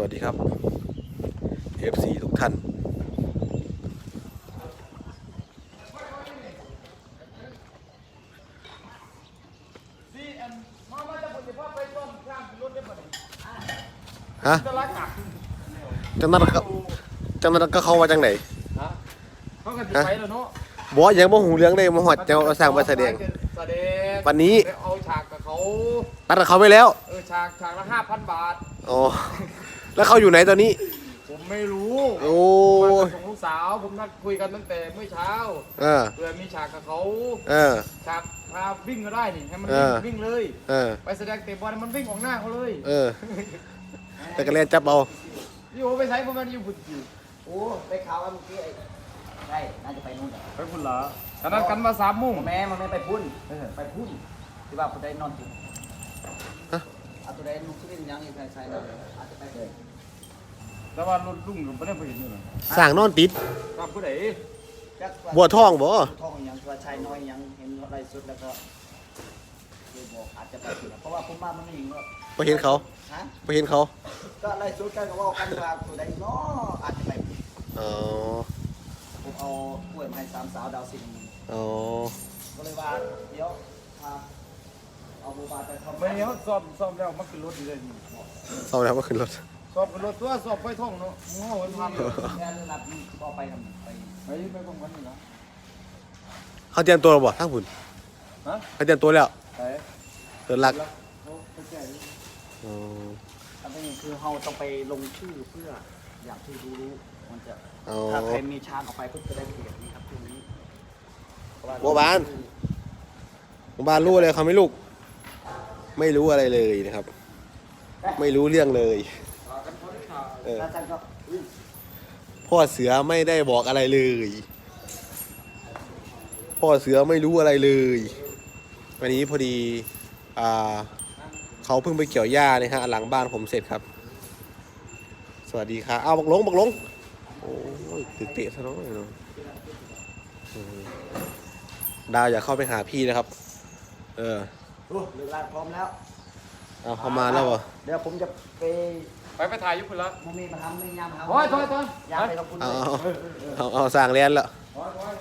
วัสดีครับ FC ทุกท่านฮะจังนั้นก็จังนั้นก็เข้ามาจังไหนเขาก็สิไปแล้วเนาะบอสยังบ่หูเรื่องเลยมาหอดเจ้าเอาสร้างมาแสดงแสดงวันนี้ไปเอาฉากกับเขาตัดกับเขาไปแล้ว เออฉากฉากละห้าพันบาทอ๋อ แล้วเขาอยู่ไหนตอนนี้ ผมไม่รู้โอ้ผมยกับลูกสาว ผมนัดคุยกันตั้งแต่เมื่อเช้าเออเพื่อมีฉากกับเขาเออ ฉากพาวิ่งก็ได้นี่ให้มันเอวิ่งอวิ่งเลย เออ ไปแสดงเตะบอลให้มันวิ่งออกหน้าเขาเลยเออ แต่ก็เล่นจับเอานี่โอ้ไปใช้พวกมันอยู่พุ่นอยู่โอ้ ไปข่าวว่าเมื่อกี้ไอ้ใช่ น่าจะไปนู่นอะไปพุ่นเหรอขนาดกันมาสามโมงแม่มันไม่ไปพุ่น ไปพุ่นที่ว่าผู้ใดนอนอยู่ฮะ เอาผู้ใดนุ่งชิ้นยังอีกใครใส่แล้วอาจจะไปเลยแต่ว่ารถลุงผมไม่ได้ไปเห็นเลยสร้างนอนติดครับผู้ใดจักว่าบัวทองบ่ทองยังว่าชายน้อยยังเห็นอะไรสุดแล้วก็เลยบอกอาจจะไปผิดเพราะว่าผมมามันไม่ยิงว่าไปเห็นเขาฮะไปเห็นเขาก็อะไรสุดกันก็ว่ากันว่าผู้ใดเนาะอาจจะไปผิดอ๋อผมเอากล้วยมาให้สามสาวดาวสิงห์อ๋อก็เลยว่าเดี๋ยวพา เอาบูบาไปทำไม่เนี้ยซ่อมซ่อมแล้วมันขึ้นรถอยู่เลยนี่เศร้าแล้วมาขึ้นรถซ่อมขึ้นรถตัวซ่อมไปท่องเนาะโง่ไปพันเลยแค่รับนี่ก็ไปทำไปไปไปพร้อมกันนี่นะเขาเตรียมตัวแล้วบ่ทั้งผุนฮะเขาเตรียมตัวแล้วไปเดินหลักเขาไปแก้อ๋อ อันนี้คือเราต้องไปลงชื่อเพื่ออย่างที่รู้รู้มันจะอ๋อ ถ้าใครมีช้างออกไปก็จะได้เปรียบนี่ครับตรงนี้เพระว่บัวบานผมบ้านรู้เลยเขาไม่ลูก ไม่รู้อะไรเลยนะครับ ไม่รู้เรื่องเลยเออพ่อเสือไม่ได้บอกอะไรเลย พ่อเสือไม่รู้อะไรเลยวันนี้พอดีอ่าเขาเพิ่งไปเกี่ยวหญ้านะฮะหลังบ้านผมเสร็จครับ สวัสดีครับเอาบักหลงบักหลงโอ้ยติดเตะซะน้อยเนาะดาวอยากเข้าไปหาพี่นะครับ เออ โอ้เวลาพร้อมแล้วเอาเข้ามาแล้วเหรอ เดี๋ยวผมจะไปไปไปถ่ายยุคุณละมุมีมาทำในยามหาโอ้ยโอ้ยโอ้ย ยามไปกับคุณเอาเลยเอาเอาเอาสร้างเรียนแล้ว โอ้ยโอ้ย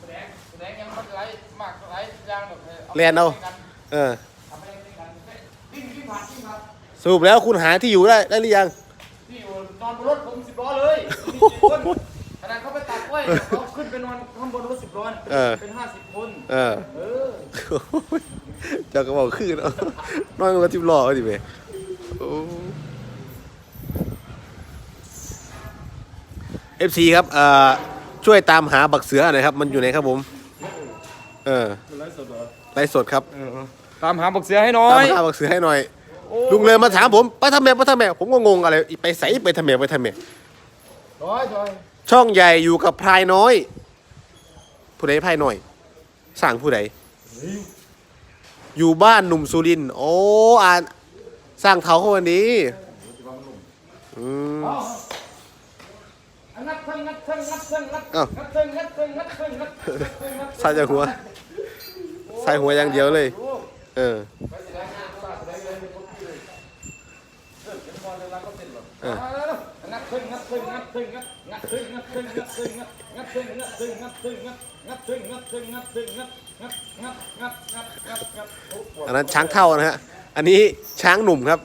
แสดงแสดงยังมันไหลมากไหลยางแบบเรียนเอา เออทำไปเล่นกันวิ่งวิ่งผ่านวิ่งผ่านสรุปแล้วคุณหาที่อยู่ได้ได้หรือยัง ที่อยู่นอนบนรถผมสิบล้อเลยขนาดเขาไปตัดกล้วยเขาขึ้นไปนอนข้างบนรถสิบล้อเออ เป็นห้าสิบคน เออ เออ เจ้าก็บอกขึ้นเอาน้อยกว่าทิบล้อดิเว้ยเอฟซีครับเอ่อช่วยตามหาบักเสือหน่อยครับ มันอยู่ไหนครับผม เออเป็นไรสดเหรอไลฟ์สดครับตามหาบักเสือให้หน่อตามยหาบักเสือให้หน่อย ลุงเลยมาถามผมไปทำแม่ไปทำแม่ผมก็งงอะไรไปใส่ไปทำแม่ไปทำแม่ร้อยร้อยช่องใหญ่อยู่กับพรายน้อย ผู้ใดพรายน้อย สั่งผู้ใด อยู่บ้านหนุ่มสุรินทร์โอ้อ่านสร้างเท้าเขาวันนี้อืมงัดเพิ่งงัดเพิ่งงัดเพิ่งงัดอ้าวงัดเพิ่งงัดเพิ่งงัดเพิ่งงัดเพิ่งงัดเพิ่งงัดใส่จากหัว ใส่หัวอย่างเดียวเลย เออไปแสดงงานก็แสดงเลยเป็นคนที่เลยเออ อ้โหอันนั้นช้างเท่านะฮะ อันนี้ช้างหนุ่มครับ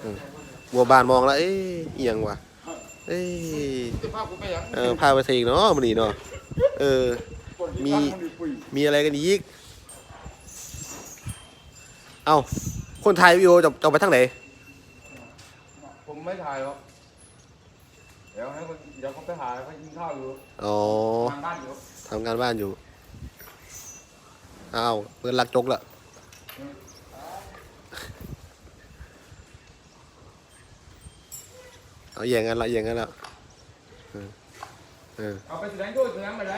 เออบัวบานมองแล้ว เอ๊ะเอียงว่ะ เอ้ยจะพากูไปยังเออพาไปเทอีกเนาะมันนี่เนาะ เออ มี มีอะไรกันอีก เอาคนไทยวิดีโอจะจะเอาไปทางไหน ผมไม่ถ่ายหรอกเดี๋ยวให้คนเดี๋ยวเขาไปหาเขากินข้าวอยู่อ๋อทางบ้านอยู่ทำงานบ้านอยู่ อ้าวเปิดลักจกละเอาอย่างนั้นละอย่างนั้นละเออเออเอาไปแสดงด้วยแสดงไปไหน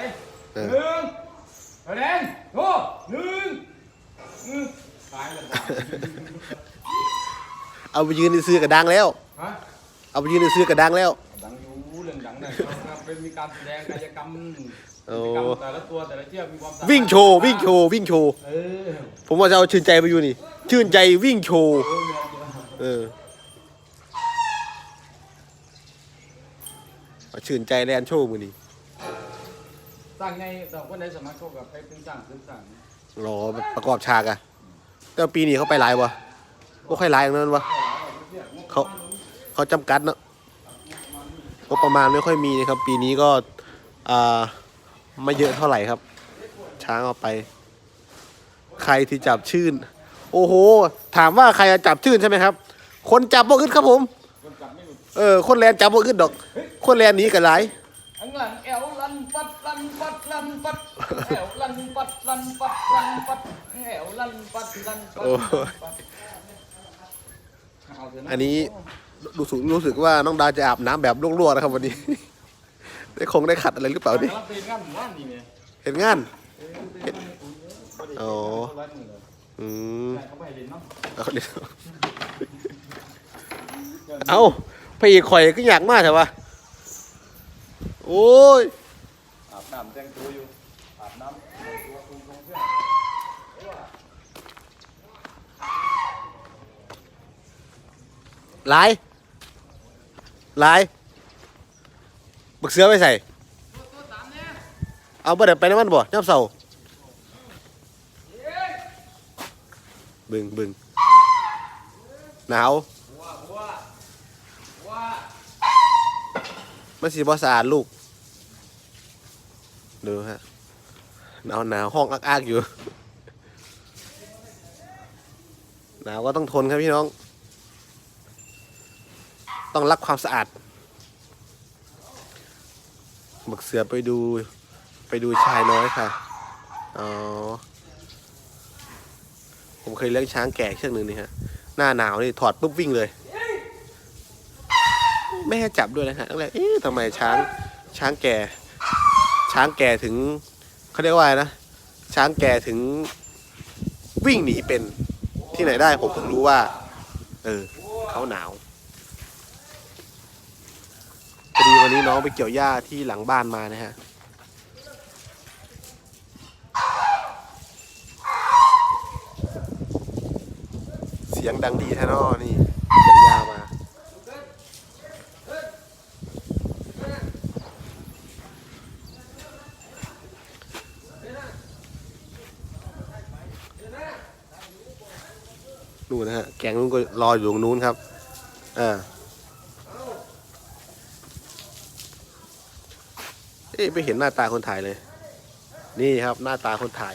เอหอนึ่งแสดงโอ้หนึ่งหนึ่งตายแล้วเอาไปยืนในซื้อกระดังแล้วฮะเอาไปยืนในซื้อกระดังแล้วดังอยู่เรื่องดังเนี่ยเป็นมีการแสดงกายกรรม โอ้ กิจกรรมแต่ละตัวแต่ละเชือกมีความสามารถวิ่งโชว์วิ่งโชว์วิ่งโชว์ เออผมว่าจะเอาชื่นใจไปอยู่นี่ ชื่นใจวิ่งโชว์ เออเนี่ยเออเอาชื่นใจแลนโชว์มือนี้สร้างไงแต่คนใดสมัครเข้ากับไปเป็นสร้างเป็นสร้างรอประกอบฉากอะแต่ปีนี้เขาไปหลายวะก็ค่อยหลายอย่างนั้นวะเขาเขาจำกัดเนาะงบประมาณไม่ค่อยมีนะครับ ปีนี้ก็ อ่า ไม่เยอะเท่าไหร่ครับ ช้างเอาไป ใครที่จับชื่น โอ้โห ถามว่าใครจะจับชื่นใช่ไหมครับ คนจับบ่อึดครับผมคนจับไม่หลุดเออ คนแลนจับบ่อึดดอก คนแลนหนี้กันหลายข้างหลังแอวลันปัดลันปัดลันปัดแอวลันปัดลันปัดลันปัดแอวลันปัดลันปัดโอ้ยเอาเถะะอันนี้รู้สึกรู้สึกว่าน้องดาวจะอาบน้ำแบบลวกๆนะครับวันนี้ ได้คงได้ขัดอะไรหรือเปล่าดิกำลังเป็นงานหมู่บ้านนี่เนี่ยเห็นงานเออเป็นงานในกรุงเยอะบ่ได้อ๋อเข้าบ้านนี่เลยอืมใช่เขาไปเรียนเนาะเอาเดี๋ยวเอาพระเอกข่อยก็อยากมากใช่ปะโอ้ยอาบน้ำแต่งตัวอยู่อาบน้ำแต่งตัวตรงตรงเพื่อนหลายหลาย บักเสือไปใส่ เอาบ่ได้ไปน้ำมันบ่ย่ำเสาบึงบึงหนาวมันสีบอสะอาดลูก ดูฮะ หนาวหนาวห้องอักๆอยู่ หนาวก็ต้องทนครับพี่น้อง ต้องรักความสะอาด บักเสือไปดูไปดูชายน้อยค่ะ อ๋อ ผมเคยเลี้ยงช้างแก่เชือกหนึ่งนี่ฮะ หน้าหนาวนี่ถอดปุ๊บวิ่งเลย ไม่ให้จับด้วยนะฮะตั้งแต่เอ๊ะทำไมช้างช้างแก่ ช้างแก่ถึงเขาเรียกว่านะ ช้างแก่ถึงวิ่งหนีเป็นที่ไหนได้ผมถึงรู้ว่า เออเขาหนาวพอดี วันนี้น้องไปเกี่ยวหญ้าที่หลังบ้านมานะฮะเสียงดังดีแท้นอนี่เกี่ยวหญ้ามานู่นนะฮะแกงนู้นก็รออยู่ตรงนู้นครับอ่า อ๊ะไม่เห็นหน้าตาคนถ่ายเลย นี่ครับหน้าตาคนถ่าย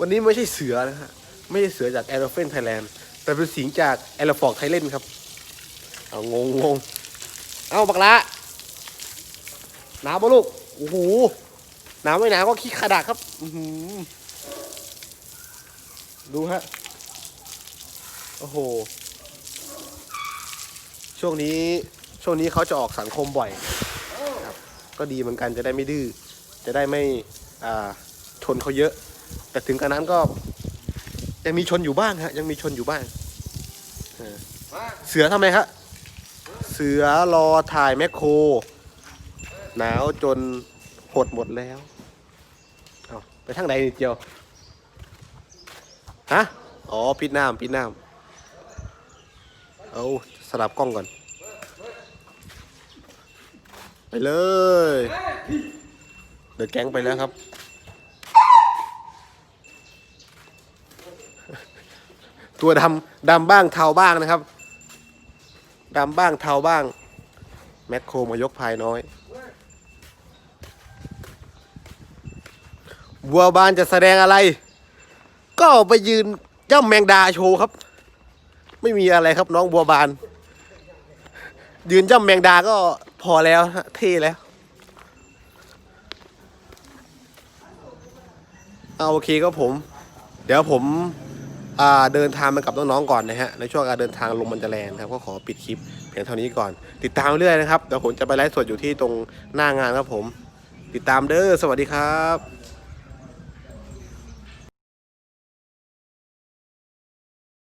วันนี้ไม่ใช่เสือนะฮะไม่ใช่เสือจาก a อ r o p h a n Thailand แต่เป็นสิงจาก a อ r o f o r k Thailand ครับเอางงงงเอาบักละหนาวปะลูกโอ้โหหนาวไม่หนาวก็ขี้ขดาครับดูฮะโอ้โห ช่วงนี้ช่วงนี้เขาจะออกสังคมบ่อย ก็ดีเหมือนกันจะได้ไม่ดื้อจะได้ไม่ชนเขาเยอะ แต่ถึงกระนั้นก็ยังมีชนอยู่บ้างฮะยังมีชนอยู่บ้างเสือทำไมครับเสือรอถ่ายแมคโคร หนาวจนหดหมดแล้วเอาไปทางไหนนิดเดียวฮะอ๋อปิดน้ำปิดน้ำเอาสลับกล้องก่อน ไป เลย เดอะแก๊งไปแล้วครับ ตัวดำดำบ้างเทาบ้างนะครับดำบ้างเทาบ้าง แมคโครมายกพายน้อยบัวบานจะแสดงอะไร ก็ไปยืนย่ำแมงดาโชว์ครับ ไม่มีอะไรครับน้องบัวบาน ยืนย่ำแมงดาก็ พอแล้วเท่แล้วเอาโอเคก็ผม เดี๋ยวผมเดินทางมากับน้องๆก่อนนะฮะในช่วงการเดินทางลมมันจะแรงนะครับก็ขอปิดคลิปเพียงเท่านี้ก่อน ติดตามเรื่อยนะครับเดี๋ยวผมจะไปไลฟ์สดอยู่ที่ตรงหน้างานครับผม ติดตามเด้อสวัสดีครับ